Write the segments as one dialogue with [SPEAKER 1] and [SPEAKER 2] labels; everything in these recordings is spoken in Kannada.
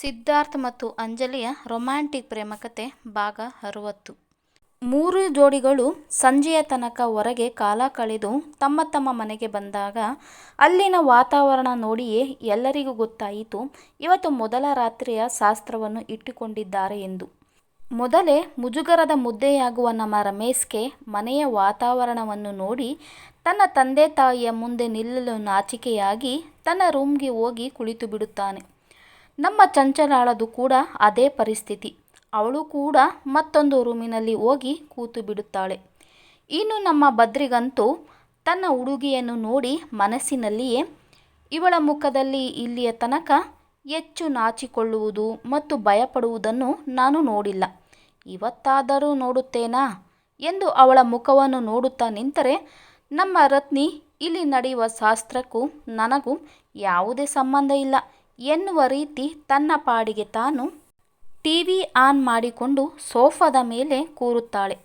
[SPEAKER 1] ಸಿದ್ಧಾರ್ಥ್ ಮತ್ತು ಅಂಜಲಿಯ ರೊಮ್ಯಾಂಟಿಕ್ ಪ್ರೇಮಕತೆ ಭಾಗ ಅರುವತ್ತು. ಮೂರು ಜೋಡಿಗಳು ಸಂಜೆಯ ತನಕ ಹೊರಗೆ ಕಾಲ ಕಳೆದು ತಮ್ಮ ತಮ್ಮ ಮನೆಗೆ ಬಂದಾಗ ಅಲ್ಲಿನ ವಾತಾವರಣ ನೋಡಿಯೇ ಎಲ್ಲರಿಗೂ ಗೊತ್ತಾಯಿತು, ಇವತ್ತು ಮೊದಲ ರಾತ್ರಿಯ ಶಾಸ್ತ್ರವನ್ನು ಇಟ್ಟುಕೊಂಡಿದ್ದಾರೆ ಎಂದು. ಮೊದಲೇ ಮುಜುಗರದ ಮುದ್ದೆಯಾಗುವ ನಮ್ಮ ರಮೇಶ್ಗೆ ಮನೆಯ ವಾತಾವರಣವನ್ನು ನೋಡಿ ತನ್ನ ತಂದೆ ತಾಯಿಯ ಮುಂದೆ ನಿಲ್ಲಲು ನಾಚಿಕೆಯಾಗಿ ತನ್ನ ರೂಮ್ಗೆ ಹೋಗಿ ಕುಳಿತು ಬಿಡುತ್ತಾನೆ ನಮ್ಮ ಚಂಚಲಾಳದು ಕೂಡ ಅದೇ ಪರಿಸ್ಥಿತಿ. ಅವಳು ಕೂಡ ಮತ್ತೊಂದು ರೂಮಿನಲ್ಲಿ ಹೋಗಿ ಕೂತು ಬಿಡುತ್ತಾಳೆ. ಇನ್ನು ನಮ್ಮ ಬದ್ರಿಗಂತೂ ತನ್ನ ಹುಡುಗಿಯನ್ನು ನೋಡಿ ಮನಸ್ಸಿನಲ್ಲಿಯೇ ಇವಳ ಮುಖದಲ್ಲಿ ಇಲ್ಲಿಯ ತನಕ ಹೆಚ್ಚು ನಾಚಿಕೊಳ್ಳುವುದು ಮತ್ತು ಭಯಪಡುವುದನ್ನು ನಾನು ನೋಡಿಲ್ಲ. ಇವತ್ತಾದರೂ ನೋಡುತ್ತೇನಾ ಎಂದು ಅವಳ ಮುಖವನ್ನು ನೋಡುತ್ತಾ ನಿಂತರೆ ನಮ್ಮ ರತ್ನಿ ಇಲ್ಲಿ ನಡೆಯುವ ಶಾಸ್ತ್ರಕ್ಕೂ ನನಗೂ ಯಾವುದೇ ಸಂಬಂಧ ಇಲ್ಲ. ಎನ್ನುವ ರೀತಿ ತನ್ನ ಪಾಡಿಗೆ ತಾನು ಟಿವಿ ಆನ್ ಮಾಡಿಕೊಂಡು ಸೋಫಾದ ಮೇಲೆ ಕೂರುತ್ತಾಳೆ.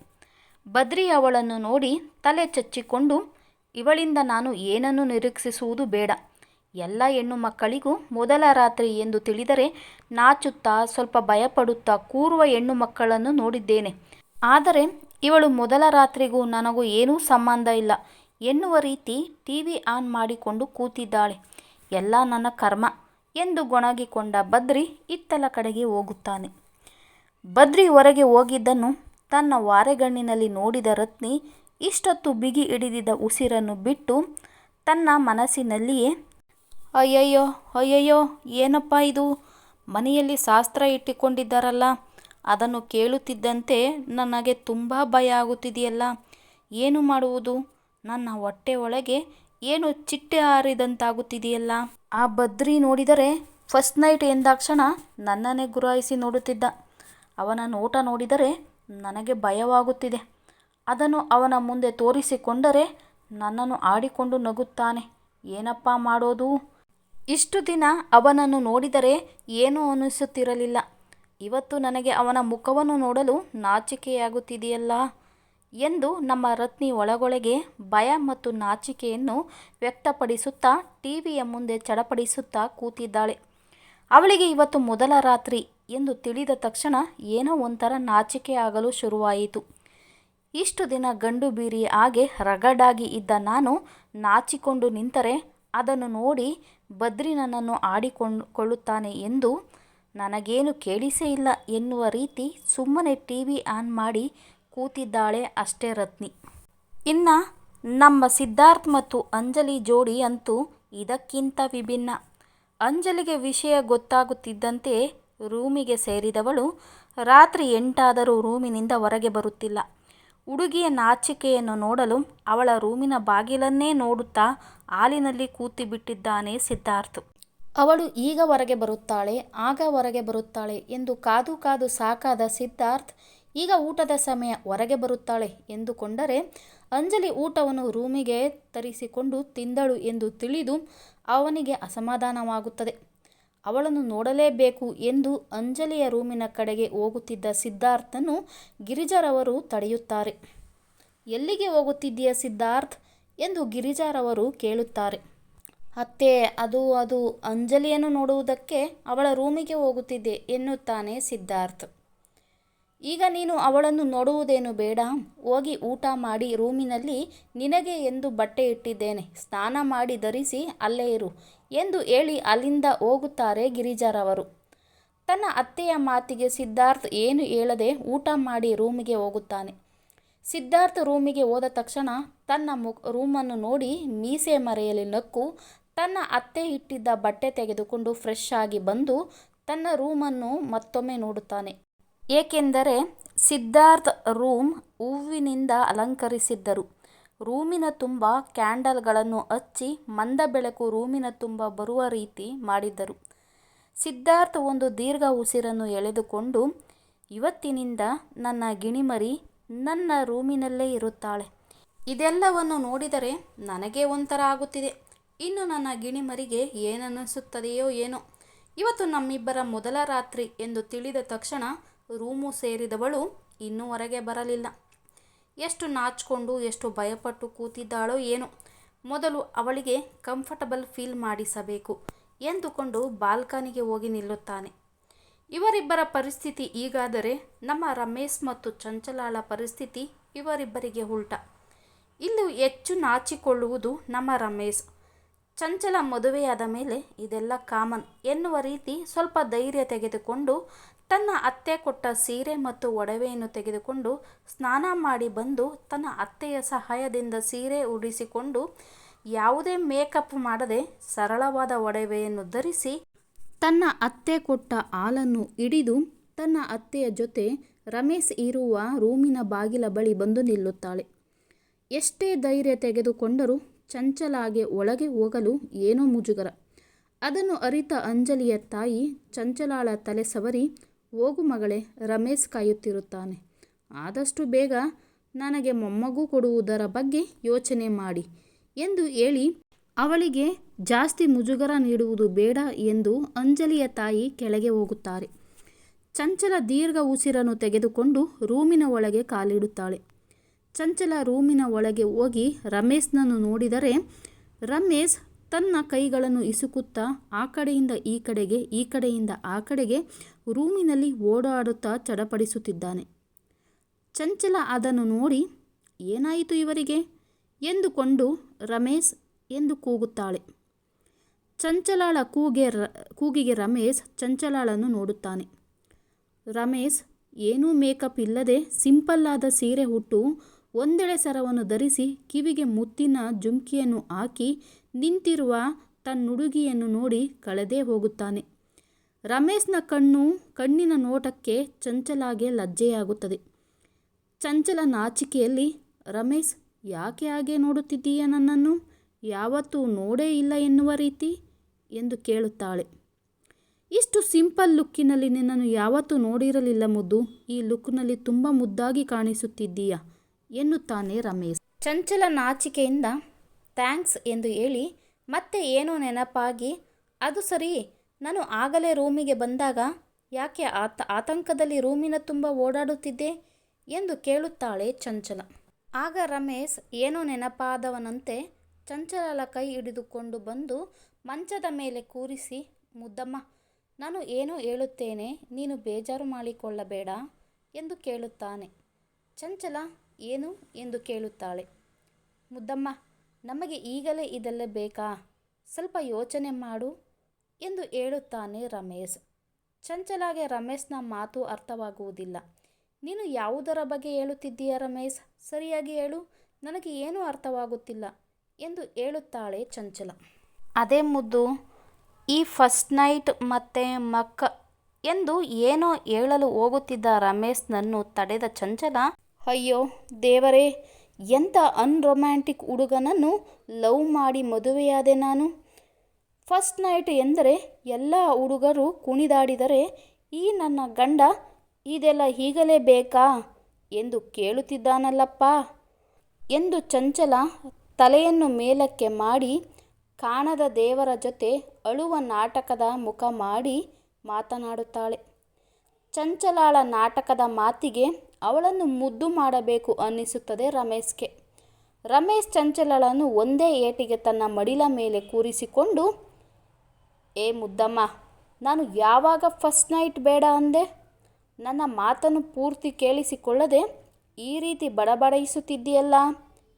[SPEAKER 1] ಬದ್ರಿ ಅವಳನ್ನು ನೋಡಿ ತಲೆ ಚಚ್ಚಿಕೊಂಡು, ಇವಳಿಂದ ನಾನು ಏನನ್ನು ನಿರೀಕ್ಷಿಸುವುದು ಬೇಡ. ಎಲ್ಲ ಹೆಣ್ಣು ಮಕ್ಕಳಿಗೂ ಮೊದಲ ರಾತ್ರಿ ಎಂದು ತಿಳಿದರೆ ನಾಚುತ್ತಾ, ಸ್ವಲ್ಪ ಭಯಪಡುತ್ತಾ ಕೂರುವ ಹೆಣ್ಣು ಮಕ್ಕಳನ್ನು ನೋಡಿದ್ದೇನೆ. ಆದರೆ ಇವಳು ಮೊದಲ ರಾತ್ರಿಗೂ ನನಗೂ ಏನೂ ಸಂಬಂಧ ಇಲ್ಲ ಎನ್ನುವ ರೀತಿ ಟಿವಿ ಆನ್ ಮಾಡಿಕೊಂಡು ಕೂತಿದ್ದಾಳೆ. ಎಲ್ಲ ನನ್ನ ಕರ್ಮ. ಎಂದು ಗೊಣಗಿಕೊಂಡ ಬದ್ರಿ ಇತ್ತಲ ಕಡೆಗೆ ಹೋಗುತ್ತಾನೆ. ಬದ್ರಿ ಹೊರಗೆ ಹೋಗಿದ್ದನ್ನು ತನ್ನ ವಾರೆಗಣ್ಣಿನಲ್ಲಿ ನೋಡಿದ ರತ್ನಿ ಇಷ್ಟೊತ್ತು ಬಿಗಿ ಹಿಡಿದಿದ್ದ ಉಸಿರನ್ನು ಬಿಟ್ಟು ತನ್ನ ಮನಸ್ಸಿನಲ್ಲಿಯೇ, ಅಯ್ಯಯ್ಯೋ ಅಯ್ಯಯ್ಯೋ, ಏನಪ್ಪ ಇದು? ಮನೆಯಲ್ಲಿ ಶಾಸ್ತ್ರ ಇಟ್ಟುಕೊಂಡಿದ್ದಾರಲ್ಲ, ಅದನ್ನು ಕೇಳುತ್ತಿದ್ದಂತೆ ನನಗೆ ತುಂಬ ಭಯ ಆಗುತ್ತಿದೆಯಲ್ಲ, ಏನು ಮಾಡುವುದು? ನನ್ನ ಹೊಟ್ಟೆ ಒಳಗೆ ಏನು ಚಿಟ್ಟೆ ಹಾರಿದಂತಾಗುತ್ತಿದೆಯಲ್ಲ? ಆ ಬದ್ರಿ ನೋಡಿದರೆ ಫಸ್ಟ್ ನೈಟ್ ಎಂದಾಕ್ಷಣ ನನ್ನನ್ನೇ ಗುರಾಯಿಸಿ ನೋಡುತ್ತಿದ್ದ. ಅವನ ನೋಟ ನೋಡಿದರೆ ನನಗೆ ಭಯವಾಗುತ್ತಿದೆ. ಅದನ್ನು ಅವನ ಮುಂದೆ ತೋರಿಸಿಕೊಂಡರೆ ನನ್ನನ್ನು ಆಡಿಕೊಂಡು ನಗುತ್ತಾನೆ. ಏನಪ್ಪ ಮಾಡೋದು? ಇಷ್ಟು ದಿನ ಅವನನ್ನು ನೋಡಿದರೆ ಏನೂ ಅನಿಸುತ್ತಿರಲಿಲ್ಲ. ಇವತ್ತು ನನಗೆ ಅವನ ಮುಖವನ್ನು ನೋಡಲು ನಾಚಿಕೆಯಾಗುತ್ತಿದೆಯಲ್ಲ? ಎಂದು ನಮ್ಮ ರತ್ನಿ ಒಳಗೊಳಗೆ ಭಯ ಮತ್ತು ನಾಚಿಕೆಯನ್ನು ವ್ಯಕ್ತಪಡಿಸುತ್ತಾ ಟಿವಿಯ ಮುಂದೆ ಚಡಪಡಿಸುತ್ತಾ ಕೂತಿದ್ದಾಳೆ. ಅವಳಿಗೆ ಇವತ್ತು ಮೊದಲ ರಾತ್ರಿ ಎಂದು ತಿಳಿದ ತಕ್ಷಣ ಏನೋ ಒಂಥರ ನಾಚಿಕೆ ಆಗಲು ಶುರುವಾಯಿತು. ಇಷ್ಟು ದಿನ ಗಂಡು ಬೀರಿ ಹಾಗೆ ರಗಡಾಗಿ ಇದ್ದ ನಾನು ನಾಚಿಕೊಂಡು ನಿಂತರೆ ಅದನ್ನು ನೋಡಿ ಬದ್ರಿ ನನ್ನನ್ನು ಆಡಿಕೊಂಡು ಕೊಳ್ಳುತ್ತಾನೆ ಎಂದು ನನಗೇನು ಕೇಳಿಸೇ ಇಲ್ಲ ಎನ್ನುವ ರೀತಿ ಸುಮ್ಮನೆ ಟಿವಿ ಆನ್ ಮಾಡಿ ಕೂತಿದ್ದಾಳೆ ಅಷ್ಟೇ ರತ್ನಿ. ಇನ್ನು ನಮ್ಮ ಸಿದ್ಧಾರ್ಥ್ ಮತ್ತು ಅಂಜಲಿ ಜೋಡಿ ಅಂತೂ ಇದಕ್ಕಿಂತ ವಿಭಿನ್ನ. ಅಂಜಲಿಗೆ ವಿಷಯ ಗೊತ್ತಾಗುತ್ತಿದ್ದಂತೆ ರೂಮಿಗೆ ಸೇರಿದವಳು ರಾತ್ರಿ ಎಂಟಾದರೂ ರೂಮಿನಿಂದ ಹೊರಗೆ ಬರುತ್ತಿಲ್ಲ. ಹುಡುಗಿಯ ನಾಚಿಕೆಯನ್ನು ನೋಡಲು ಅವಳ ರೂಮಿನ ಬಾಗಿಲನ್ನೇ ನೋಡುತ್ತಾ ಹಾಲಿನಲ್ಲಿ ಕೂತಿಬಿಟ್ಟಿದ್ದಾನೆ ಸಿದ್ಧಾರ್ಥ್. ಅವಳು ಈಗ ಹೊರಗೆ ಬರುತ್ತಾಳೆ, ಆಗ ಹೊರಗೆ ಬರುತ್ತಾಳೆ ಎಂದು ಕಾದು ಕಾದು ಸಾಕಾದ ಸಿದ್ಧಾರ್ಥ್ ಈಗ ಊಟದ ಸಮಯ ಹೊರಗೆ ಬರುತ್ತಾಳೆ ಎಂದುಕೊಂಡರೆ ಅಂಜಲಿ ಊಟವನ್ನು ರೂಮಿಗೆ ತರಿಸಿಕೊಂಡು ತಿಂದಳು ಎಂದು ತಿಳಿದು ಅವನಿಗೆ ಅಸಮಾಧಾನವಾಗುತ್ತದೆ. ಅವಳನ್ನು ನೋಡಲೇಬೇಕು ಎಂದು ಅಂಜಲಿಯ ರೂಮಿನ ಕಡೆಗೆ ಹೋಗುತ್ತಿದ್ದ ಸಿದ್ಧಾರ್ಥನ್ನು ಗಿರಿಜಾರವರು ತಡೆಯುತ್ತಾರೆ. ಎಲ್ಲಿಗೆ ಹೋಗುತ್ತಿದ್ದೀಯ ಸಿದ್ಧಾರ್ಥ್? ಎಂದು ಗಿರಿಜಾರವರು ಕೇಳುತ್ತಾರೆ. ಅತ್ತೆ, ಅದು ಅದು ಅಂಜಲಿಯನ್ನು ನೋಡುವುದಕ್ಕೆ ಅವಳ ರೂಮಿಗೆ ಹೋಗುತ್ತಿದ್ದೆ, ಎನ್ನುತ್ತಾನೆ ಸಿದ್ಧಾರ್ಥ್. ಈಗ ನೀನು ಅವಳನ್ನು ನೋಡುವುದೇನು ಬೇಡ? ಹೋಗಿ ಊಟ ಮಾಡಿ ರೂಮಿನಲ್ಲಿ ನಿನಗೆ ಎಂದು ಬಟ್ಟೆ ಇಟ್ಟಿದ್ದೇನೆ. ಸ್ನಾನ ಮಾಡಿ ಧರಿಸಿ ಅಲ್ಲೇ ಇರು ಎಂದು ಹೇಳಿ ಅಲ್ಲಿಂದ ಹೋಗುತ್ತಾರೆ ಗಿರಿಜಾರವರು. ತನ್ನ ಅತ್ತೆಯ ಮಾತಿಗೆ ಸಿದ್ಧಾರ್ಥ್ ಏನು ಹೇಳದೆ ಊಟ ಮಾಡಿ ರೂಮಿಗೆ ಹೋಗುತ್ತಾನೆ. ಸಿದ್ಧಾರ್ಥ್ ರೂಮಿಗೆ ಹೋದ ತಕ್ಷಣ ತನ್ನ ಮು ರೂಮನ್ನು ನೋಡಿ ಮೀಸೆ ಮರೆಯಲ್ಲಿ ನಕ್ಕು ತನ್ನ ಅತ್ತೆ ಇಟ್ಟಿದ್ದ ಬಟ್ಟೆ ತೆಗೆದುಕೊಂಡು ಫ್ರೆಶ್ ಆಗಿ ಬಂದು ತನ್ನ ರೂಮನ್ನು ಮತ್ತೊಮ್ಮೆ ನೋಡುತ್ತಾನೆ. ಏಕೆಂದರೆ ಸಿದ್ಧಾರ್ಥ್ ರೂಮ್ ಹೂವಿನಿಂದ ಅಲಂಕರಿಸಿದ್ದರು. ರೂಮಿನ ತುಂಬ ಕ್ಯಾಂಡಲ್ಗಳನ್ನು ಹಚ್ಚಿ ಮಂದ ಬೆಳಕು ರೂಮಿನ ತುಂಬ ಬರುವ ರೀತಿ ಮಾಡಿದ್ದರು. ಸಿದ್ಧಾರ್ಥ್ ಒಂದು ದೀರ್ಘ ಉಸಿರನ್ನು ಎಳೆದುಕೊಂಡು, ಇವತ್ತಿನಿಂದ ನನ್ನ ಗಿಣಿಮರಿ ನನ್ನ ರೂಮಿನಲ್ಲೇ ಇರುತ್ತಾಳೆ. ಇದೆಲ್ಲವನ್ನು ನೋಡಿದರೆ ನನಗೆ ಒಂಥರ ಆಗುತ್ತಿದೆ. ಇನ್ನು ನನ್ನ ಗಿಣಿಮರಿಗೆ ಏನನ್ನಿಸುತ್ತದೆಯೋ ಏನೋ. ಇವತ್ತು ನಮ್ಮಿಬ್ಬರ ಮೊದಲ ರಾತ್ರಿ ಎಂದು ತಿಳಿದ ತಕ್ಷಣ ರೂಮು ಸೇರಿದವಳು ಇನ್ನೂ ಹೊರಗೆ ಬರಲಿಲ್ಲ. ಎಷ್ಟು ನಾಚಿಕೊಂಡು, ಎಷ್ಟು ಭಯಪಟ್ಟು ಕೂತಿದ್ದಾಳೋ ಏನೋ. ಮೊದಲು ಅವಳಿಗೆ ಕಂಫರ್ಟಬಲ್ ಫೀಲ್ ಮಾಡಿಸಬೇಕು ಎಂದುಕೊಂಡು ಬಾಲ್ಕನಿಗೆ ಹೋಗಿ ನಿಲ್ಲುತ್ತಾನೆ. ಇವರಿಬ್ಬರ ಪರಿಸ್ಥಿತಿ ಈಗಾದರೆ ನಮ್ಮ ರಮೇಶ್ ಮತ್ತು ಚಂಚಲಾಳ ಪರಿಸ್ಥಿತಿ ಇವರಿಬ್ಬರಿಗೆ ಉಲ್ಟ. ಇಲ್ಲಿ ಹೆಚ್ಚು ನಾಚಿಕೊಳ್ಳುವುದು ನಮ್ಮ ರಮೇಶ್. ಚಂಚಲ ಮದುವೆಯಾದ ಮೇಲೆ ಇದೆಲ್ಲ ಕಾಮನ್ ಎನ್ನುವ ರೀತಿ ಸ್ವಲ್ಪ ಧೈರ್ಯ ತೆಗೆದುಕೊಂಡು ತನ್ನ ಅತ್ತೆ ಕೊಟ್ಟ ಸೀರೆ ಮತ್ತು ಒಡವೆಯನ್ನು ತೆಗೆದುಕೊಂಡು ಸ್ನಾನ ಮಾಡಿ ಬಂದು ತನ್ನ ಅತ್ತೆಯ ಸಹಾಯದಿಂದ ಸೀರೆ ಉಡಿಸಿಕೊಂಡು ಯಾವುದೇ ಮೇಕಪ್ ಮಾಡದೆ ಸರಳವಾದ ಒಡವೆಯನ್ನು ಧರಿಸಿ ತನ್ನ ಅತ್ತೆ ಕೊಟ್ಟ ಹಾಲನ್ನು ಹಿಡಿದು ತನ್ನ ಅತ್ತೆಯ ಜೊತೆ ರಮೇಶ್ ಇರುವ ರೂಮಿನ ಬಾಗಿಲ ಬಳಿ ಬಂದು ನಿಲ್ಲುತ್ತಾಳೆ. ಎಷ್ಟೇ ಧೈರ್ಯ ತೆಗೆದುಕೊಂಡರೂ ಚಂಚಲಾಗೆ ಒಳಗೆ ಹೋಗಲು ಏನೋ ಮುಜುಗರ. ಅದನ್ನು ಅರಿತ ಅಂಜಲಿಯ ತಾಯಿ ಚಂಚಲಾಳ ತಲೆ ಸವರಿ ಹೋಗು ಮಗಳೇ, ರಮೇಶ್ ಕಾಯುತ್ತಿರುತ್ತಾನೆ. ಆದಷ್ಟು ಬೇಗ ನನಗೆ ಮೊಮ್ಮಗು ಕೊಡುವುದರ ಬಗ್ಗೆ ಯೋಚನೆ ಮಾಡಿ ಎಂದು ಹೇಳಿ ಅವಳಿಗೆ ಜಾಸ್ತಿ ಮುಜುಗರ ನೀಡುವುದು ಬೇಡ ಎಂದು ಅಂಜಲಿಯ ತಾಯಿ ಕೆಳಗೆ ಹೋಗುತ್ತಾರೆ. ಚಂಚಲ ದೀರ್ಘ ಉಸಿರನ್ನು ತೆಗೆದುಕೊಂಡು ರೂಮಿನ ಒಳಗೆ ಕಾಲಿಡುತ್ತಾಳೆ. ಚಂಚಲ ರೂಮಿನ ಒಳಗೆ ಹೋಗಿ ರಮೇಶ್ನನ್ನು ನೋಡಿದರೆ, ರಮೇಶ್ ತನ್ನ ಕೈಗಳನ್ನು ಇಸುಕುತ್ತಾ ಆ ಕಡೆಯಿಂದ ಈ ಕಡೆಗೆ, ಈ ಕಡೆಯಿಂದ ಆ ಕಡೆಗೆ ರೂಮಿನಲ್ಲಿ ಓಡಾಡುತ್ತಾ ಚಡಪಡಿಸುತ್ತಿದ್ದಾನೆ. ಚಂಚಲ ಅದನ್ನು ನೋಡಿ, ಏನಾಯಿತು ಇವರಿಗೆ? ಎಂದುಕೊಂಡು ರಮೇಶ್ ಎಂದು ಕೂಗುತ್ತಾಳೆ. ಚಂಚಲಾಳ ಕೂಗೆ ರ, ಕೂಗಿಗೆ ರಮೇಶ್ ಚಂಚಲಾಳನ್ನು ನೋಡುತ್ತಾನೆ. ರಮೇಶ್, ಏನೂ ಮೇಕಪ್ ಇಲ್ಲದೆ ಸಿಂಪಲ್ಲಾದ ಸೀರೆ ಉಟ್ಟು ಒಂದೆಳೆ ಸರವನ್ನು ಧರಿಸಿ ಕಿವಿಗೆ ಮುತ್ತಿನ ಜುಮ್ಕಿಯನ್ನು ಹಾಕಿ ನಿಂತಿರುವ ತನ್ನುಡುಗಿಯನ್ನು ನೋಡಿ ಕಳೆದೇ ಹೋಗುತ್ತಾನೆ. ರಮೇಶ್ನ ಕಣ್ಣು ಕಣ್ಣಿನ ನೋಟಕ್ಕೆ ಚಂಚಲಾಗೆ ಲಜ್ಜೆಯಾಗುತ್ತದೆ. ಚಂಚಲ ನಾಚಿಕೆಯಲ್ಲಿ, ರಮೇಶ್, ಯಾಕೆ ಹಾಗೆ ನೋಡುತ್ತಿದ್ದೀಯ ನನ್ನನ್ನು? ಯಾವತ್ತೂ ನೋಡೇ ಇಲ್ಲ ಎನ್ನುವ ರೀತಿ? ಎಂದು ಕೇಳುತ್ತಾಳೆ. ಇಷ್ಟು ಸಿಂಪಲ್ ಲುಕ್ಕಿನಲ್ಲಿ ನಿನ್ನನ್ನು ಯಾವತ್ತೂ ನೋಡಿರಲಿಲ್ಲ ಮುದ್ದು. ಈ ಲುಕ್ನಲ್ಲಿ ತುಂಬ ಮುದ್ದಾಗಿ ಕಾಣಿಸುತ್ತಿದ್ದೀಯ? ಎನ್ನುತ್ತಾನೆ ರಮೇಶ್. ಚಂಚಲ ನಾಚಿಕೆಯಿಂದ ಥ್ಯಾಂಕ್ಸ್ ಎಂದು ಹೇಳಿ ಮತ್ತೆ ಏನೋ ನೆನಪಾಗಿ, ಅದು ಸರಿ, ನಾನು ಆಗಲೇ ರೂಮಿಗೆ ಬಂದಾಗ ಯಾಕೆ ಆತ, ಆತಂಕದಲ್ಲಿ ರೂಮಿನ ತುಂಬ ಓಡಾಡುತ್ತಿದ್ದೆ? ಎಂದು ಕೇಳುತ್ತಾಳೆ ಚಂಚಲ. ಆಗ ರಮೇಶ್ ಏನೋ ನೆನಪಾದವನಂತೆ ಚಂಚಲಳ ಕೈ ಹಿಡಿದುಕೊಂಡು ಬಂದು ಮಂಚದ ಮೇಲೆ ಕೂರಿಸಿ, ಮುದ್ದಮ್ಮ, ನಾನು ಏನೋ ಹೇಳುತ್ತೇನೆ, ನೀನು ಬೇಜಾರು ಮಾಡಿಕೊಳ್ಳಬೇಡ ಎಂದು ಕೇಳುತ್ತಾನೆ. ಚಂಚಲ ಏನು ಎಂದು ಕೇಳುತ್ತಾಳೆ. ಮುದ್ದಮ್ಮ, ನಮಗೆ ಈಗಲೇ ಇದೆಲ್ಲ ಬೇಕಾ? ಸ್ವಲ್ಪ ಯೋಚನೆ ಮಾಡು ಎಂದು ಹೇಳುತ್ತಾನೆ ರಮೇಶ್. ಚಂಚಲಾಗೆ ರಮೇಶ್ನ ಮಾತು ಅರ್ಥವಾಗುವುದಿಲ್ಲ. ನೀನು ಯಾವುದರ ಬಗ್ಗೆ ಹೇಳುತ್ತಿದ್ದೀಯ ರಮೇಶ್? ಸರಿಯಾಗಿ ಹೇಳು, ನನಗೆ ಏನೂ ಅರ್ಥವಾಗುತ್ತಿಲ್ಲ ಎಂದು ಹೇಳುತ್ತಾಳೆ ಚಂಚಲ. ಅದೇ ಮುದ್ದು, ಈ ಫಸ್ಟ್ ನೈಟ್ ಮತ್ತೆ ಮಕ್ಕ ಎಂದು ಏನೋ ಹೇಳಲು ಹೋಗುತ್ತಿದ್ದ ರಮೇಶ್ನನ್ನು ತಡೆದ ಚಂಚಲ ಅಯ್ಯೋ, ದೇವರೇ, ಎಂಥ ಅನ್ರೊಮ್ಯಾಂಟಿಕ್ ಹುಡುಗನನ್ನು ಲವ್ ಮಾಡಿ ಮದುವೆಯಾದೆ ನಾನು? ಫಸ್ಟ್ ನೈಟ್ ಎಂದರೆ ಎಲ್ಲ ಹುಡುಗರು ಕುಣಿದಾಡಿದರೆ, ಈ ನನ್ನ ಗಂಡ ಇದೆಲ್ಲ ಹೀಗಲೇ ಬೇಕಾ ಎಂದು ಕೇಳುತ್ತಿದ್ದಾನಲ್ಲಪ್ಪ ಎಂದು ಚಂಚಲ ತಲೆಯನ್ನು ಮೇಲಕ್ಕೆ ಮಾಡಿ ಕಾಣದ ದೇವರ ಜೊತೆ ಅಳುವ ನಾಟಕದ ಮುಖ ಮಾಡಿ ಮಾತನಾಡುತ್ತಾಳೆ. ಚಂಚಲಾಳ ನಾಟಕದ ಮಾತಿಗೆ ಅವಳನ್ನು ಮುದ್ದು ಮಾಡಬೇಕು ಅನ್ನಿಸುತ್ತದೆ ರಮೇಶ್ಗೆ. ರಮೇಶ್ ಚಂಚಲಳನ್ನು ಒಂದೇ ಏಟಿಗೆ ತನ್ನ ಮಡಿಲ ಮೇಲೆ ಕೂರಿಸಿಕೊಂಡು, ಏ ಮುದ್ದಮ್ಮ, ನಾನು ಯಾವಾಗ ಫಸ್ಟ್ ನೈಟ್ ಬೇಡ ಅಂದೆ? ನನ್ನ ಮಾತನ್ನು ಪೂರ್ತಿ ಕೇಳಿಸಿಕೊಳ್ಳದೆ ಈ ರೀತಿ ಬಡಬಡಿಸುತ್ತಿದ್ದೀಯಲ್ಲ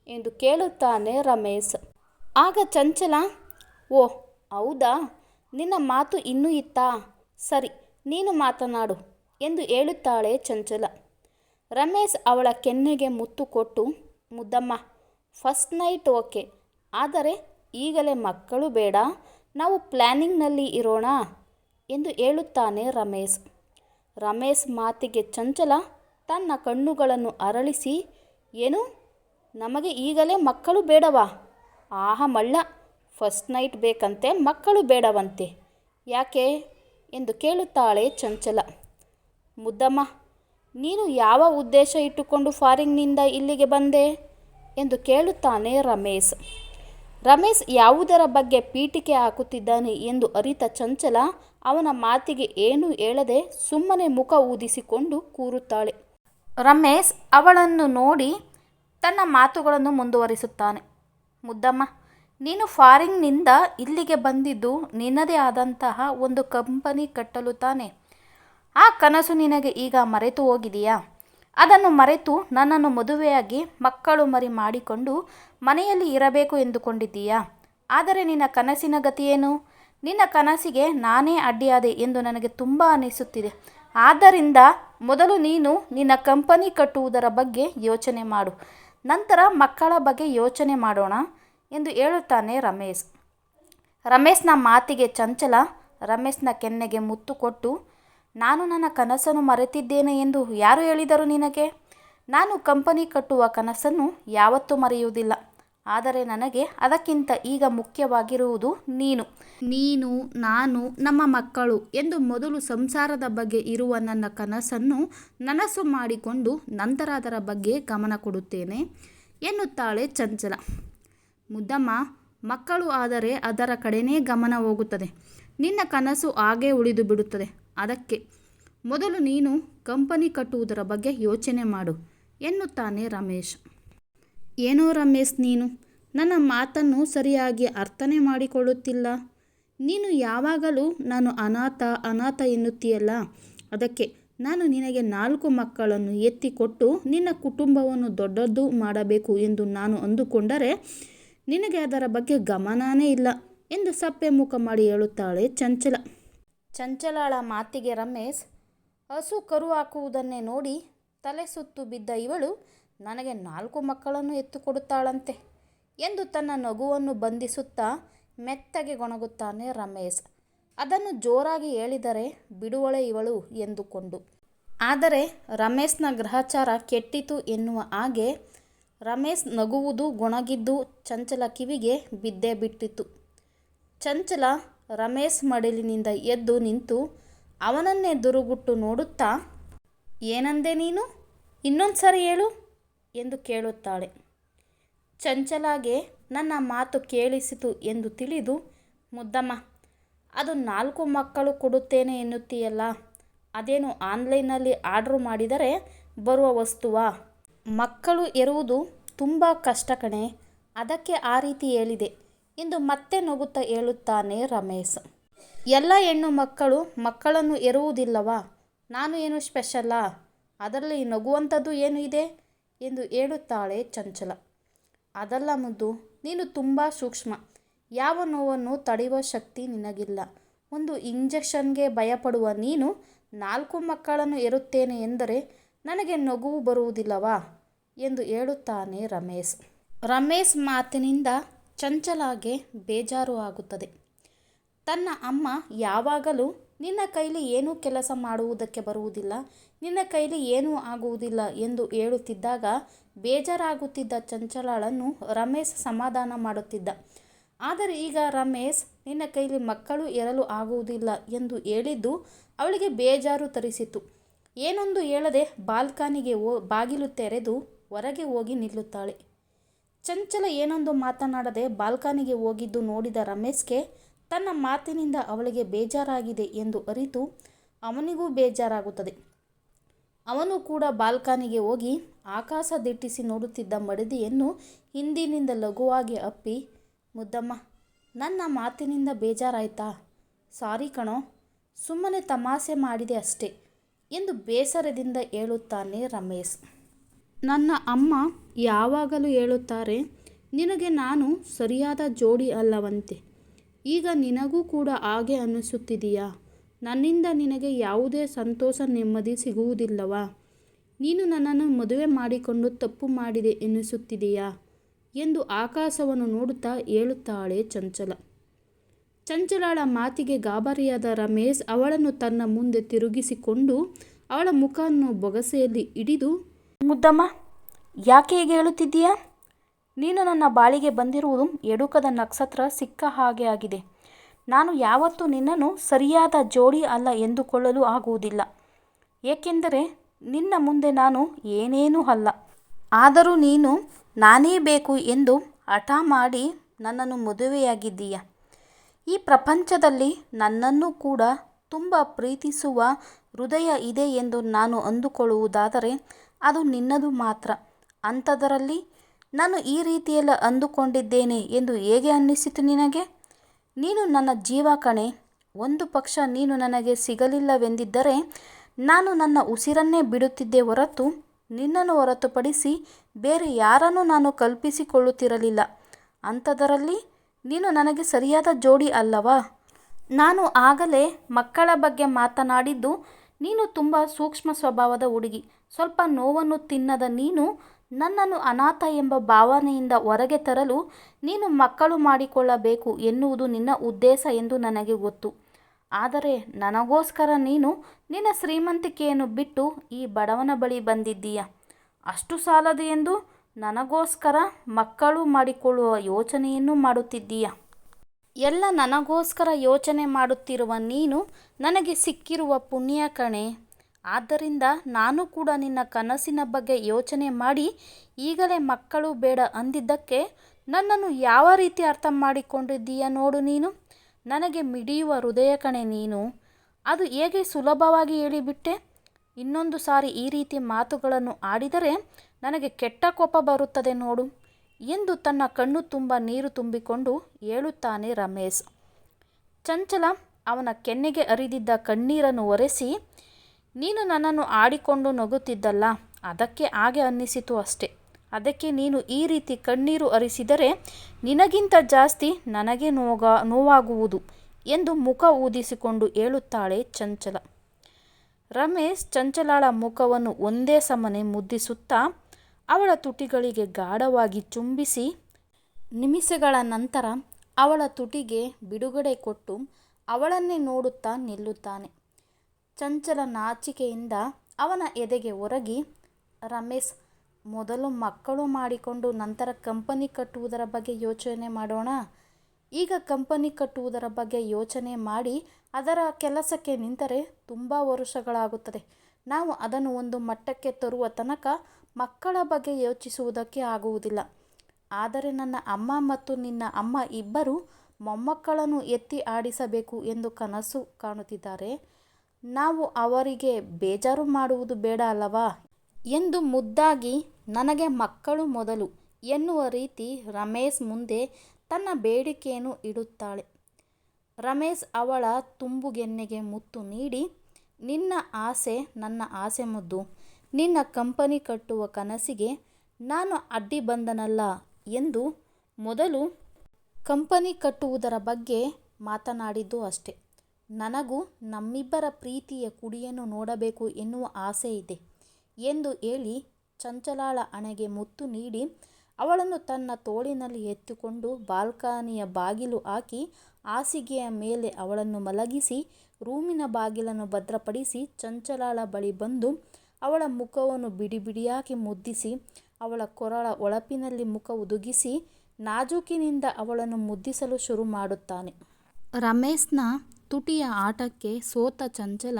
[SPEAKER 1] ಎಂದು ಕೇಳುತ್ತಾನೆ ರಮೇಶ್. ಆಗ ಚಂಚಲ, ಓ, ಹೌದಾ? ನಿನ್ನ ಮಾತು ಇನ್ನೂ ಇತ್ತಾ? ಸರಿ, ನೀನು ಮಾತನಾಡು ಎಂದು ಹೇಳುತ್ತಾಳೆ ಚಂಚಲ. ರಮೇಶ್ ಅವಳ ಕೆನ್ನೆಗೆ ಮುತ್ತು ಕೊಟ್ಟು, ಮುದ್ದಮ್ಮ ಫಸ್ಟ್ ನೈಟ್ ಓಕೆ ಆದರೆ ಈಗಲೇ ಮಕ್ಕಳು ಬೇಡ. ನಾವು ಪ್ಲ್ಯಾನಿಂಗ್ನಲ್ಲಿ ಇರೋಣ ಎಂದು ಹೇಳುತ್ತಾನೆ ರಮೇಶ್. ರಮೇಶ್ ಮಾತಿಗೆ ಚಂಚಲ ತನ್ನ ಕಣ್ಣುಗಳನ್ನು ಅರಳಿಸಿ, ಏನು? ನಮಗೆ ಈಗಲೇ ಮಕ್ಕಳು ಬೇಡವಾ? ಆಹ ಮಳ್ಳ ಫಸ್ಟ್ ನೈಟ್ ಬೇಕಂತೆ, ಮಕ್ಕಳು ಬೇಡವಂತೆ. ಯಾಕೆ? ಎಂದು ಕೇಳುತ್ತಾಳೆ ಚಂಚಲ. ಮುದ್ದಮ್ಮ ನೀನು ಯಾವ ಉದ್ದೇಶ ಇಟ್ಟುಕೊಂಡು ಫಾರಿನ್ನಿಂದ ಇಲ್ಲಿಗೆ ಬಂದೆ? ಎಂದು ಕೇಳುತ್ತಾನೆ ರಮೇಶ್. ರಮೇಶ್ ಯಾವುದರ ಬಗ್ಗೆ ಪೀಠಿಕೆ ಹಾಕುತ್ತಿದ್ದಾನೆ ಎಂದು ಅರಿತ ಚಂಚಲ ಅವನ ಮಾತಿಗೆ ಏನೂ ಹೇಳದೆ ಸುಮ್ಮನೆ ಮುಖ ಊದಿಸಿಕೊಂಡು ಕೂರುತ್ತಾಳೆ. ರಮೇಶ್ ಅವಳನ್ನು ನೋಡಿ ತನ್ನ ಮಾತುಗಳನ್ನು ಮುಂದುವರಿಸುತ್ತಾನೆ. ಮುದ್ದಮ್ಮ, ನೀನು ಫಾರಿನ್ನಿಂದ ಇಲ್ಲಿಗೆ ಬಂದಿದ್ದು ನಿನ್ನದೇ ಆದಂತಹ ಒಂದು ಕಂಪನಿ ಕಟ್ಟಲು ತಾನೆ? ಆ ಕನಸು ನಿನಗೆ ಈಗ ಮರೆತು ಹೋಗಿದೆಯಾ? ಅದನ್ನು ಮರೆತು ನನ್ನನ್ನು ಮದುವೆಯಾಗಿ ಮಕ್ಕಳು ಮರಿ ಮಾಡಿಕೊಂಡು ಮನೆಯಲ್ಲಿ ಇರಬೇಕು ಎಂದುಕೊಂಡಿದ್ದೀಯಾ? ಆದರೆ ನಿನ್ನ ಕನಸಿನ ಗತಿಯೇನು? ನಿನ್ನ ಕನಸಿಗೆ ನಾನೇ ಅಡ್ಡಿಯಾದೆ ಎಂದು ನನಗೆ ತುಂಬ ಅನಿಸುತ್ತಿದೆ. ಆದ್ದರಿಂದ ಮೊದಲು ನೀನು ನಿನ್ನ ಕಂಪನಿ ಕಟ್ಟುವುದರ ಬಗ್ಗೆ ಯೋಚನೆ ಮಾಡು. ನಂತರ ಮಕ್ಕಳ ಬಗ್ಗೆ ಯೋಚನೆ ಮಾಡೋಣ ಎಂದು ಹೇಳುತ್ತಾನೆ ರಮೇಶ್. ರಮೇಶ್ನ ಮಾತಿಗೆ ಚಂಚಲ, ರಮೇಶ್ನ ಕೆನ್ನೆಗೆ ಮುತ್ತು ಕೊಟ್ಟು ನಾನು ನನ್ನ ಕನಸನ್ನು ಮರೆತಿದ್ದೇನೆ ಎಂದು ಯಾರು ಹೇಳಿದರು ನಿನಗೆ? ನಾನು ಕಂಪನಿ ಕಟ್ಟುವ ಕನಸನ್ನು ಯಾವತ್ತೂ ಮರೆಯುವುದಿಲ್ಲ. ಆದರೆ ನನಗೆ ಅದಕ್ಕಿಂತ ಈಗ ಮುಖ್ಯವಾಗಿರುವುದು ನೀನು. ನೀನು, ನಾನು, ನಮ್ಮ ಮಕ್ಕಳು ಎಂದು ಮೊದಲು ಸಂಸಾರದ ಬಗ್ಗೆ ಇರುವ ನನ್ನ ಕನಸನ್ನು ನನಸು ಮಾಡಿಕೊಂಡು ನಂತರ ಅದರ ಬಗ್ಗೆ ಗಮನ ಕೊಡುತ್ತೇನೆ, ಎನ್ನುತ್ತಾಳೆ ಚಂಚಲ. ಮುದ್ದಮ್ಮ, ಮಕ್ಕಳು ಆದರೆ ಅದರ ಕಡೆನೇ ಗಮನ ಹೋಗುತ್ತದೆ. ನಿನ್ನ ಕನಸು ಹಾಗೇ ಉಳಿದು ಬಿಡುತ್ತದೆ. ಅದಕ್ಕೆ, ಮೊದಲು ನೀನು ಕಂಪನಿ ಕಟ್ಟುವುದರ ಬಗ್ಗೆ ಯೋಚನೆ ಮಾಡು, ಎನ್ನುತ್ತಾನೆ ರಮೇಶ್. ಏನೋ ರಮೇಶ್ ನೀನು, ನನ್ನ ಮಾತನ್ನು ಸರಿಯಾಗಿ ಅರ್ಥನೇ ಮಾಡಿಕೊಳ್ಳುತ್ತಿಲ್ಲ. ನೀನು ಯಾವಾಗಲೂ ನಾನು ಅನಾಥ ಅನಾಥ ಎನ್ನುತ್ತೀಯಲ್ಲ. ಅದಕ್ಕೆ, ನಾನು ನಿನಗೆ ನಾಲ್ಕು ಮಕ್ಕಳನ್ನು ಎತ್ತಿಕೊಟ್ಟು ನಿನ್ನ ಕುಟುಂಬವನ್ನು ದೊಡ್ಡದು ಮಾಡಬೇಕು ಎಂದು ನಾನು ಅಂದುಕೊಂಡರೆ, ನಿನಗೆ ಅದರ ಬಗ್ಗೆ ಗಮನನೇ ಇಲ್ಲ, ಎಂದು ಸಪ್ಪೆ ಮುಖ ಮಾಡಿ ಹೇಳುತ್ತಾಳೆ ಚಂಚಲ. ಚಂಚಲಾಳ ಮಾತಿಗೆ ರಮೇಶ್, ಹಸು ಕರು ಹಾಕುವುದನ್ನೇ ನೋಡಿ ತಲೆ ಸುತ್ತು ಬಿದ್ದ ಇವಳು ನನಗೆ ನಾಲ್ಕು ಮಕ್ಕಳನ್ನು ಎತ್ತುಕೊಡುತ್ತಾಳಂತೆ ಎಂದು ತನ್ನ ನಗುವನ್ನು ಬಂಧಿಸುತ್ತಾ ಮೆತ್ತಗೆ ಗೊಣಗುತ್ತಾನೆ ರಮೇಶ್. ಅದನ್ನು ಜೋರಾಗಿ ಹೇಳಿದರೆ ಬಿಡುವಳೆ ಇವಳು ಎಂದುಕೊಂಡು. ಆದರೆ ರಮೇಶ್ನ ಗ್ರಹಚಾರ ಕೆಟ್ಟಿತು ಎನ್ನುವ ಹಾಗೆ ರಮೇಶ್ ನಗುವುದು ಗೊಣಗಿದ್ದು ಚಂಚಲ ಕಿವಿಗೆ ಬಿದ್ದೇ ಬಿಟ್ಟಿತು. ಚಂಚಲ ರಮೇಶ್ ಮಡಿಲಿನಿಂದ ಎದ್ದು ನಿಂತು ಅವನನ್ನೇ ದುರುಗುಟ್ಟು ನೋಡುತ್ತಾ, ಏನಂದೆ ನೀನು? ಇನ್ನೊಂದು ಸರಿ ಹೇಳು ಎಂದು ಕೇಳುತ್ತಾಳೆ. ಚಂಚಲಾಗೆ ನನ್ನ ಮಾತು ಕೇಳಿಸಿತು ಎಂದು ತಿಳಿದು, ಮುದ್ದಮ್ಮ, ಅದು ನಾಲ್ಕು ಮಕ್ಕಳು ಕೊಡುತ್ತೇನೆ ಎನ್ನುತ್ತೀಯಲ್ಲ, ಅದೇನು ಆನ್ಲೈನಲ್ಲಿ ಆರ್ಡ್ರ್ ಮಾಡಿದರೆ ಬರುವ ವಸ್ತುವಾ? ಮಕ್ಕಳು ಇರುವುದು ತುಂಬ ಕಷ್ಟ ಕಣೆ, ಅದಕ್ಕೆ ಆ ರೀತಿ ಹೇಳಿದೆ. ಎಂದು ಮತ್ತೆ ನಗುತ್ತಾ ಹೇಳುತ್ತಾನೆ ರಮೇಶ್. ಎಲ್ಲ ಹೆಣ್ಣು ಮಕ್ಕಳು ಮಕ್ಕಳನ್ನು ಎರುವುದಿಲ್ಲವಾ? ನಾನು ಏನು ಸ್ಪೆಷಲ್ಲಾ ಅದರಲ್ಲಿ ನಗುವಂಥದ್ದು ಏನು ಇದೆ? ಎಂದು ಹೇಳುತ್ತಾಳೆ ಚಂಚಲ. ಅದಲ್ಲ ಮುದ್ದು, ನೀನು ತುಂಬ ಸೂಕ್ಷ್ಮ. ಯಾವ ನೋವನ್ನು ತಡೆಯುವ ಶಕ್ತಿ ನಿನಗಿಲ್ಲ. ಒಂದು ಇಂಜೆಕ್ಷನ್ಗೆ ಭಯಪಡುವ ನೀನು ನಾಲ್ಕು ಮಕ್ಕಳನ್ನು ಎರುತ್ತೇನೆ ಎಂದರೆ ನನಗೆ ನಗುವು ಬರುವುದಿಲ್ಲವಾ? ಎಂದು ಹೇಳುತ್ತಾನೆ ರಮೇಶ್. ರಮೇಶ್ ಮಾತಿನಿಂದ ಚಂಚಲಾಗೆ ಬೇಜಾರು ಆಗುತ್ತದೆ. ತನ್ನ ಅಮ್ಮ ಯಾವಾಗಲೂ, ನಿನ್ನ ಕೈಲಿ ಏನೂ ಕೆಲಸ ಮಾಡುವುದಕ್ಕೆ ಬರುವುದಿಲ್ಲ, ನಿನ್ನ ಕೈಲಿ ಏನೂ ಆಗುವುದಿಲ್ಲ ಎಂದು ಹೇಳುತ್ತಿದ್ದಾಗ ಬೇಜಾರಾಗುತ್ತಿದ್ದ ಚಂಚಲಾಳನ್ನು ರಮೇಶ್ ಸಮಾಧಾನ ಮಾಡುತ್ತಿದ್ದ. ಆದರೆ ಈಗ ರಮೇಶ್, ನಿನ್ನ ಕೈಲಿ ಮಕ್ಕಳು ಇರಲು ಆಗುವುದಿಲ್ಲ ಎಂದು ಹೇಳಿದ್ದು ಅವಳಿಗೆ ಬೇಜಾರು ತರಿಸಿತು. ಏನೊಂದು ಹೇಳದೆ ಬಾಲ್ಕನಿಗೆ ಓ, ಬಾಗಿಲು ತೆರೆದು ಹೊರಗೆ ಹೋಗಿ ನಿಲ್ಲುತ್ತಾಳೆ. ಚಂಚಲ ಏನೊಂದು ಮಾತನಾಡದೆ ಬಾಲ್ಕನಿಗೆ ಹೋಗಿದ್ದು ನೋಡಿದ ರಮೇಶ್ಗೆ, ತನ್ನ ಮಾತಿನಿಂದ ಅವಳಿಗೆ ಬೇಜಾರಾಗಿದೆ ಎಂದು ಅರಿತು ಅವನಿಗೂ ಬೇಜಾರಾಗುತ್ತದೆ. ಅವನು ಕೂಡ ಬಾಲ್ಕನಿಗೆ ಹೋಗಿ ಆಕಾಶ ದಿಟ್ಟಿಸಿ ನೋಡುತ್ತಿದ್ದ ಮಡದಿಯನ್ನು ಹಿಂದಿನಿಂದ ಲಘುವಾಗಿ ಅಪ್ಪಿ, ಮುದ್ದಮ್ಮ, ನನ್ನ ಮಾತಿನಿಂದ ಬೇಜಾರಾಯ್ತಾ? ಸಾರಿ ಕಣೋ, ಸುಮ್ಮನೆ ತಮಾಷೆ ಮಾಡಿದೆ ಅಷ್ಟೇ ಎಂದು ಬೇಸರದಿಂದ ಹೇಳುತ್ತಾನೆ ರಮೇಶ್. ನನ್ನ ಅಮ್ಮ ಯಾವಾಗಲೂ ಹೇಳುತ್ತಾರೆ, ನಿನಗೆ ನಾನು ಸರಿಯಾದ ಜೋಡಿ ಅಲ್ಲವಂತೆ. ಈಗ ನಿನಗೂ ಕೂಡ ಹಾಗೆ ಅನ್ನಿಸುತ್ತಿದೆಯಾ ನನ್ನಿಂದ ನಿನಗೆ ಯಾವುದೇ ಸಂತೋಷ ನೆಮ್ಮದಿ ಸಿಗುವುದಿಲ್ಲವಾ? ನೀನು ನನ್ನನ್ನು ಮದುವೆ ಮಾಡಿಕೊಂಡು ತಪ್ಪು ಮಾಡಿದೆ ಎನ್ನಿಸುತ್ತಿದೆಯಾ ಎಂದು ಆಕಾಶವನ್ನು ನೋಡುತ್ತಾ ಹೇಳುತ್ತಾಳೆ ಚಂಚಲ. ಚಂಚಲಾಳ ಮಾತಿಗೆ ಗಾಬರಿಯಾದ ರಮೇಶ್ ಅವಳನ್ನು ತನ್ನ ಮುಂದೆ ತಿರುಗಿಸಿಕೊಂಡು ಅವಳ ಮುಖವನ್ನು ಬೊಗಸೆಯಲ್ಲಿ ಹಿಡಿದು ಮುದ್ದಮ್ಮ, ಯಾಕೆ ಹೀಗೆ ಹೇಳುತ್ತಿದ್ದೀಯಾ? ನೀನು ನನ್ನ ಬಾಳಿಗೆ ಬಂದಿರುವುದು ಎಡುಕದ ನಕ್ಷತ್ರ ಸಿಕ್ಕ ಹಾಗೆ ಆಗಿದೆ. ನಾನು ಯಾವತ್ತೂ ನಿನ್ನನ್ನು ಸರಿಯಾದ ಜೋಡಿ ಅಲ್ಲ ಎಂದುಕೊಳ್ಳಲು ಆಗುವುದಿಲ್ಲ. ಏಕೆಂದರೆ ನಿನ್ನ ಮುಂದೆ ನಾನು ಏನೇನೂ ಅಲ್ಲ. ಆದರೂ ನೀನು ನಾನೇ ಬೇಕು ಎಂದು ಹಠ ಮಾಡಿ ನನ್ನನ್ನು ಮದುವೆಯಾಗಿದ್ದೀಯ? ಈ ಪ್ರಪಂಚದಲ್ಲಿ ನನ್ನನ್ನು ಕೂಡ ತುಂಬ ಪ್ರೀತಿಸುವ ಹೃದಯ ಇದೆ ಎಂದು ನಾನು ಅಂದುಕೊಳ್ಳುವುದಾದರೆ ಅದು ನಿನ್ನದು ಮಾತ್ರ. ಅಂಥದರಲ್ಲಿ ನಾನು ಈ ರೀತಿಯೆಲ್ಲ ಅಂದುಕೊಂಡಿದ್ದೇನೆ ಎಂದು ಹೇಗೆ ಅನ್ನಿಸಿತು ನಿನಗೆ? ನೀನು ನನ್ನ ಜೀವ ಕಣೆ. ಒಂದು ಪಕ್ಷ ನೀನು ನನಗೆ ಸಿಗಲಿಲ್ಲವೆಂದಿದ್ದರೆ ನಾನು ನನ್ನ ಉಸಿರನ್ನೇ ಬಿಡುತ್ತಿದ್ದೆ ಹೊರತು ನಿನ್ನನ್ನು ಹೊರತುಪಡಿಸಿ ಬೇರೆ ಯಾರನ್ನು ನಾನು ಕಲ್ಪಿಸಿಕೊಳ್ಳುತ್ತಿರಲಿಲ್ಲ. ಅಂಥದರಲ್ಲಿ ನೀನು ನನಗೆ ಸರಿಯಾದ ಜೋಡಿ ಅಲ್ಲವಾ? ನಾನು ಆಗಲೇ ಮಕ್ಕಳ ಬಗ್ಗೆ ಮಾತನಾಡಿದ್ದು ನೀನು ತುಂಬ ಸೂಕ್ಷ್ಮ ಸ್ವಭಾವದ ಹುಡುಗಿ. ಸ್ವಲ್ಪ ನೋವನ್ನು ತಿನ್ನದ ನೀನು ನನ್ನನ್ನು ಅನಾಥ ಎಂಬ ಭಾವನೆಯಿಂದ ಹೊರಗೆ ತರಲು ನೀನು ಮಕ್ಕಳು ಮಾಡಿಕೊಳ್ಳಬೇಕು ಎನ್ನುವುದು ನಿನ್ನ ಉದ್ದೇಶ ಎಂದು ನನಗೆ ಗೊತ್ತು. ಆದರೆ ನನಗೋಸ್ಕರ ನೀನು ನಿನ್ನ ಶ್ರೀಮಂತಿಕೆಯನ್ನು ಬಿಟ್ಟು ಈ ಬಡವನ ಬಳಿ ಬಂದಿದ್ದೀಯ? ಅಷ್ಟು ಸಾಲದು ಎಂದು ನನಗೋಸ್ಕರ ಮಕ್ಕಳು ಮಾಡಿಕೊಳ್ಳುವ ಯೋಚನೆಯನ್ನು ಮಾಡುತ್ತಿದ್ದೀಯ? ಎಲ್ಲ ನನಗೋಸ್ಕರ ಯೋಚನೆ ಮಾಡುತ್ತಿರುವ ನೀನು ನನಗೆ ಸಿಕ್ಕಿರುವ ಪುಣ್ಯ ಕಣೆ. ಆದ್ದರಿಂದ ನಾನು ಕೂಡ ನಿನ್ನ ಕನಸಿನ ಬಗ್ಗೆ ಯೋಚನೆ ಮಾಡಿ ಈಗಲೇ ಮಕ್ಕಳು ಬೇಡ ಅಂದಿದ್ದಕ್ಕೆ ನನ್ನನ್ನು ಯಾವ ರೀತಿ ಅರ್ಥ ಮಾಡಿಕೊಂಡಿದ್ದೀಯ ನೋಡು ನೀನು. ನನಗೆ ಮಿಡಿಯುವ ಹೃದಯ ಕಣೆ ನೀನು. ಅದು ಹೇಗೆ ಸುಲಭವಾಗಿ ಹೇಳಿಬಿಟ್ಟೆ? ಇನ್ನೊಂದು ಸಾರಿ ಈ ರೀತಿ ಮಾತುಗಳನ್ನು ಆಡಿದರೆ ನನಗೆ ಕೆಟ್ಟ ಕೋಪ ಬರುತ್ತದೆ ನೋಡು. ಎಂದು ತನ್ನ ಕಣ್ಣು ತುಂಬ ನೀರು ತುಂಬಿಕೊಂಡು ಹೇಳುತ್ತಾನೆ ರಮೇಶ್. ಚಂಚಲ, ಅವನ ಕೆನ್ನೆಗೆ ಅರಿದಿದ್ದ ಕಣ್ಣೀರನ್ನು ಒರೆಸಿ, ನೀನು ನನ್ನನ್ನು ಆಡಿಕೊಂಡು ನಗುತ್ತಿದ್ದಲ್ಲ, ಅದಕ್ಕೆ ಹಾಗೆ ಅನ್ನಿಸಿತು ಅಷ್ಟೆ. ಅದಕ್ಕೆ ನೀನು ಈ ರೀತಿ ಕಣ್ಣೀರು ಅರಿಸಿದರೆ ನಿನಗಿಂತ ಜಾಸ್ತಿ ನನಗೆ ನೋಗ, ನೋವಾಗುವುದು ಎಂದು ಮುಖ ಊದಿಸಿಕೊಂಡು ಹೇಳುತ್ತಾಳೆ ಚಂಚಲ. ರಮೇಶ್ ಚಂಚಲಾಳ ಮುಖವನ್ನು ಒಂದೇ ಸಮನೆ ಮುದ್ದಿಸುತ್ತಾ ಅವಳ ತುಟಿಗಳಿಗೆ ಗಾಢವಾಗಿ ಚುಂಬಿಸಿ ನಿಮಿಷಗಳ ನಂತರ ಅವಳ ತುಟಿಗೆ ಬಿಡುಗಡೆ ಕೊಟ್ಟು ಅವಳನ್ನೇ ನೋಡುತ್ತಾ ನಿಲ್ಲುತ್ತಾನೆ. ಚಂಚಲ ನಾಚಿಕೆಯಿಂದ ಅವನ ಎದೆಗೆ ಒರಗಿ, ರಮೇಶ್, ಮೊದಲು ಮಕ್ಕಳು ಮಾಡಿಕೊಂಡು ನಂತರ ಕಂಪನಿ ಕಟ್ಟುವುದರ ಬಗ್ಗೆ ಯೋಚನೆ ಮಾಡೋಣ. ಈಗ ಕಂಪನಿ ಕಟ್ಟುವುದರ ಬಗ್ಗೆ ಯೋಚನೆ ಮಾಡಿ, ಅದರ ಕೆಲಸಕ್ಕೆ ನಿಂತರೆ ತುಂಬ ವರ್ಷಗಳಾಗುತ್ತದೆ. ನಾವು ಅದನ್ನು ಒಂದು ಮಟ್ಟಕ್ಕೆ ತರುವ ತನಕ ಮಕ್ಕಳ ಬಗ್ಗೆ ಯೋಚಿಸುವುದಕ್ಕೆ ಆಗುವುದಿಲ್ಲ. ಆದರೆ ನನ್ನ ಅಮ್ಮ ಮತ್ತು ನಿನ್ನ ಅಮ್ಮ ಇಬ್ಬರು ಮೊಮ್ಮಕ್ಕಳನ್ನು ಎತ್ತಿ ಆಡಿಸಬೇಕು ಎಂದು ಕನಸು ಕಾಣುತ್ತಿದ್ದಾರೆ. ನಾವು ಅವರಿಗೆ ಬೇಜಾರು ಮಾಡುವುದು ಬೇಡ ಅಲ್ಲವಾ? ಎಂದು ಮುದ್ದಾಗಿ, ನನಗೆ ಮಕ್ಕಳು ಮೊದಲು ಎನ್ನುವ ರೀತಿ ರಮೇಶ್ ಮುಂದೆ ತನ್ನ ಬೇಡಿಕೆಯನ್ನು ಇಡುತ್ತಾಳೆ. ರಮೇಶ್ ಅವಳ ತುಂಬುಗೆನ್ನೆಗೆ ಮುತ್ತು ನೀಡಿ, ನಿನ್ನ ಆಸೆ ನನ್ನ ಆಸೆ ಮುದ್ದು. ನಿನ್ನ ಕಂಪನಿ ಕಟ್ಟುವ ಕನಸಿಗೆ ನಾನು ಅಡ್ಡಿ ಬಂದನಲ್ಲ ಎಂದು ಮೊದಲು ಕಂಪನಿ ಕಟ್ಟುವುದರ ಬಗ್ಗೆ ಮಾತನಾಡಿದ್ದು ಅಷ್ಟೆ. ನನಗೂ ನಮ್ಮಿಬ್ಬರ ಪ್ರೀತಿಯ ಕುಡಿಯನ್ನು ನೋಡಬೇಕು ಎನ್ನುವ ಆಸೆ ಇದೆ ಎಂದು ಹೇಳಿ ಚಂಚಲಾಳ ಅಣೆಗೆ ಮುತ್ತು ನೀಡಿ ಅವಳನ್ನು ತನ್ನ ತೋಳಿನಲ್ಲಿ ಎತ್ತಿಕೊಂಡು ಬಾಲ್ಕನಿಯ ಬಾಗಿಲು ಹಾಕಿ ಹಾಸಿಗೆಯ ಮೇಲೆ ಅವಳನ್ನು ಮಲಗಿಸಿ, ರೂಮಿನ ಬಾಗಿಲನ್ನು ಭದ್ರಪಡಿಸಿ ಚಂಚಲಾಳ ಬಳಿ ಬಂದು ಅವಳ ಮುಖವನ್ನು ಬಿಡಿ ಬಿಡಿಯಾಗಿ ಮುದ್ದಿಸಿ, ಅವಳ ಕೊರಳ ಒಳಪಿನಲ್ಲಿ ಮುಖ ಉದುಗಿಸಿ, ನಾಜೂಕಿನಿಂದ ಅವಳನ್ನು ಮುದ್ದಿಸಲು ಶುರು ಮಾಡುತ್ತಾನೆ. ರಮೇಶ್ನ ತುಟಿಯ ಆಟಕ್ಕೆ ಸೋತ ಚಂಚಲ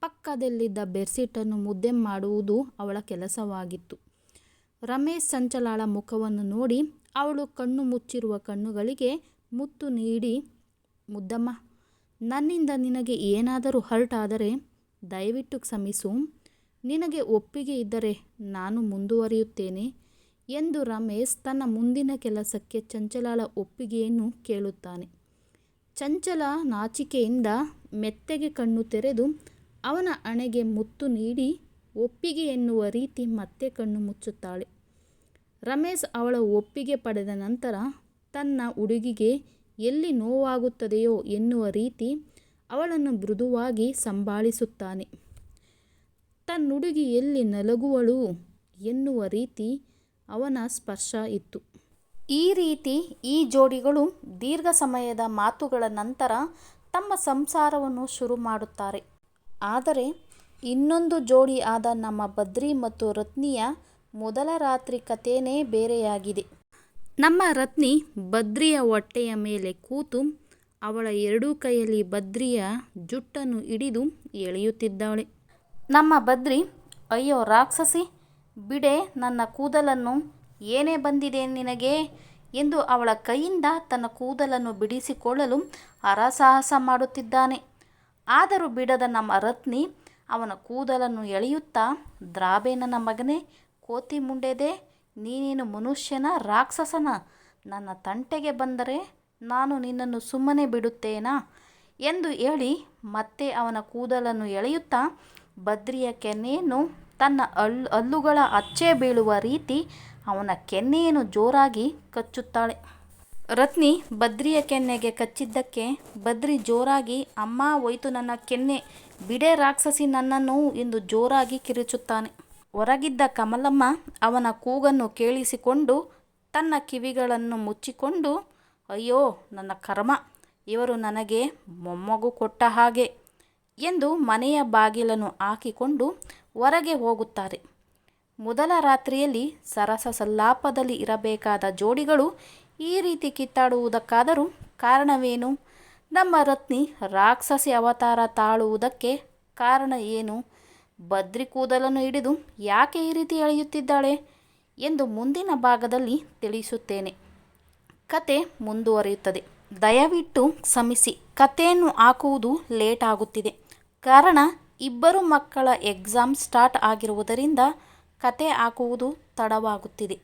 [SPEAKER 1] ಪಕ್ಕದಲ್ಲಿದ್ದ ಬೆಡ್ಶೀಟನ್ನು ಮುದ್ದೆ ಮಾಡುವುದು ಅವಳ ಕೆಲಸವಾಗಿತ್ತು. ರಮೇಶ್ ಚಂಚಲಾಳ ಮುಖವನ್ನು ನೋಡಿ, ಅವಳು ಕಣ್ಣು ಮುಚ್ಚಿರುವ ಕಣ್ಣುಗಳಿಗೆ ಮುತ್ತು ನೀಡಿ, ಮುದ್ದಮ್ಮ, ನನ್ನಿಂದ ನಿನಗೆ ಏನಾದರೂ ಹರ್ಟ್ ಆದರೆ ದಯವಿಟ್ಟು ಕ್ಷಮಿಸು. ನಿನಗೆ ಒಪ್ಪಿಗೆ ಇದ್ದರೆ ನಾನು ಮುಂದುವರಿಯುತ್ತೇನೆ ಎಂದು ರಮೇಶ್ ತನ್ನ ಮುಂದಿನ ಕೆಲಸಕ್ಕೆ ಚಂಚಲಾಳ ಒಪ್ಪಿಗೆಯನ್ನು ಕೇಳುತ್ತಾನೆ. ಚಂಚಲ ನಾಚಿಕೆಯಿಂದ ಮೆತ್ತಗೆ ಕಣ್ಣು ತೆರೆದು ಅವನ ಹಣೆಗೆ ಮುತ್ತು ನೀಡಿ ಒಪ್ಪಿಗೆ ಎನ್ನುವ ರೀತಿ ಮತ್ತೆ ಕಣ್ಣು ಮುಚ್ಚುತ್ತಾಳೆ. ರಮೇಶ್ ಅವಳ ಒಪ್ಪಿಗೆ ಪಡೆದ ನಂತರ ತನ್ನ ಹುಡುಗಿಗೆ ಎಲ್ಲಿ ನೋವಾಗುತ್ತದೆಯೋ ಎನ್ನುವ ರೀತಿ ಅವಳನ್ನು ಮೃದುವಾಗಿ ಸಂಭಾಳಿಸುತ್ತಾನೆ. ತನ್ನುಡುಗಿ ಎಲ್ಲಿ ನಲಗುವಳು ಎನ್ನುವ ರೀತಿ ಅವನ ಸ್ಪರ್ಶ ಇತ್ತು. ಈ ರೀತಿ ಈ ಜೋಡಿಗಳು ದೀರ್ಘ ಸಮಯದ ಮಾತುಗಳ ನಂತರ ತಮ್ಮ ಸಂಸಾರವನ್ನು ಶುರು ಮಾಡುತ್ತಾರೆ. ಆದರೆ ಇನ್ನೊಂದು ಜೋಡಿ ಆದ ನಮ್ಮ ಬದ್ರಿ ಮತ್ತು ರತ್ನಿಯ ಮೊದಲ ರಾತ್ರಿ ಕಥೆನೇ ಬೇರೆಯಾಗಿದೆ. ನಮ್ಮ ರತ್ನಿ ಬದ್ರಿಯ ಹೊಟ್ಟೆಯ ಮೇಲೆ ಕೂತು ಅವಳ ಎರಡೂ ಕೈಯಲ್ಲಿ ಬದ್ರಿಯ ಜುಟ್ಟನ್ನು ಹಿಡಿದು ಎಳೆಯುತ್ತಿದ್ದಾಳೆ. ನಮ್ಮ ಬದ್ರಿ, ಅಯ್ಯೋ ರಾಕ್ಷಸಿ, ಬಿಡೆ ನನ್ನ ಕೂದಲನ್ನು ಏನೇ ಬಂದಿದೆ ನಿನಗೆ ಎಂದು ಅವಳ ಕೈಯಿಂದ ತನ್ನ ಕೂದಲನ್ನು ಬಿಡಿಸಿಕೊಳ್ಳಲು ಹರಸಾಹಸ ಮಾಡುತ್ತಿದ್ದಾನೆ. ಆದರೂ ಬಿಡದ ನಮ್ಮ ರತ್ನಿ ಅವನ ಕೂದಲನ್ನು ಎಳೆಯುತ್ತಾ ದ್ರಾಬೆ ನನ್ನ ಮಗನೇ, ಕೋತಿ ಮುಂಡೆದೆ, ನೀನೇನು ಮನುಷ್ಯನ ರಾಕ್ಷಸನ? ನನ್ನ ತಂಟೆಗೆ ಬಂದರೆ ನಾನು ನಿನ್ನನ್ನು ಸುಮ್ಮನೆ ಬಿಡುತ್ತೇನಾ? ಎಂದು ಹೇಳಿ ಮತ್ತೆ ಅವನ ಕೂದಲನ್ನು ಎಳೆಯುತ್ತಾ ಬದ್ರಿಯ ಕೆನ್ನೆಯನ್ನು ತನ್ನ ಅಲ್ಲುಗಳ ಹಲ್ಲುಗಳ ಅಚ್ಚೆ ಬೀಳುವ ರೀತಿ ಅವನ ಕೆನ್ನೆಯನ್ನು ಜೋರಾಗಿ ಕಚ್ಚುತ್ತಾಳೆ. ರತ್ನಿ ಬದ್ರಿಯ ಕೆನ್ನೆಗೆ ಕಚ್ಚಿದ್ದಕ್ಕೆ ಬದ್ರಿ ಜೋರಾಗಿ, ಅಮ್ಮ ಹೋಯ್ತು ನನ್ನ ಕೆನ್ನೆ, ಬಿಡೆ ರಾಕ್ಷಸಿ ನನ್ನನ್ನು ಎಂದು ಜೋರಾಗಿ ಕಿರುಚುತ್ತಾನೆ ಹೊರಗಿದ್ದ ಕಮಲಮ್ಮ ಅವನ ಕೂಗನ್ನು ಕೇಳಿಸಿಕೊಂಡು ತನ್ನ ಕಿವಿಗಳನ್ನು ಮುಚ್ಚಿಕೊಂಡು, ಅಯ್ಯೋ, ನನ್ನ ಕರ್ಮ, ಇವರು ನನಗೆ ಮೊಮ್ಮಗು ಕೊಟ್ಟ ಹಾಗೆ ಎಂದು ಮನೆಯ ಬಾಗಿಲನ್ನು ಹಾಕಿಕೊಂಡು ಹೊರಗೆ ಹೋಗುತ್ತಾರೆ. ಮೊದಲ ರಾತ್ರಿಯಲ್ಲಿ ಸರಸ ಸಲ್ಲಾಪದಲ್ಲಿ ಇರಬೇಕಾದ ಜೋಡಿಗಳು ಈ ರೀತಿ ಕಿತ್ತಾಡುವುದಕ್ಕಾದರೂ ಕಾರಣವೇನು? ನಮ್ಮ ರತ್ನಿ ರಾಕ್ಷಸಿ ಅವತಾರ ತಾಳುವುದಕ್ಕೆ ಕಾರಣ ಏನು? ಬದ್ರಿ ಕೂದಲನ್ನು ಹಿಡಿದು ಯಾಕೆ ಈ ರೀತಿ ಎಳೆಯುತ್ತಿದ್ದಾಳೆ ಎಂದು ಮುಂದಿನ ಭಾಗದಲ್ಲಿ ತಿಳಿಸುತ್ತೇನೆ. ಕತೆ ಮುಂದುವರಿಯುತ್ತದೆ. ದಯವಿಟ್ಟು ಕ್ಷಮಿಸಿ. ಕಥೆಯನ್ನು ಹಾಕುವುದು ಲೇಟ್ ಆಗುತ್ತಿದೆ. ಕಾರಣ ಇಬ್ಬರು ಮಕ್ಕಳ ಎಕ್ಸಾಮ್ ಸ್ಟಾರ್ಟ್ ಆಗಿರುವುದರಿಂದ ಕತೆ ಹಾಕುವುದು ತಡವಾಗುತ್ತಿದೆ.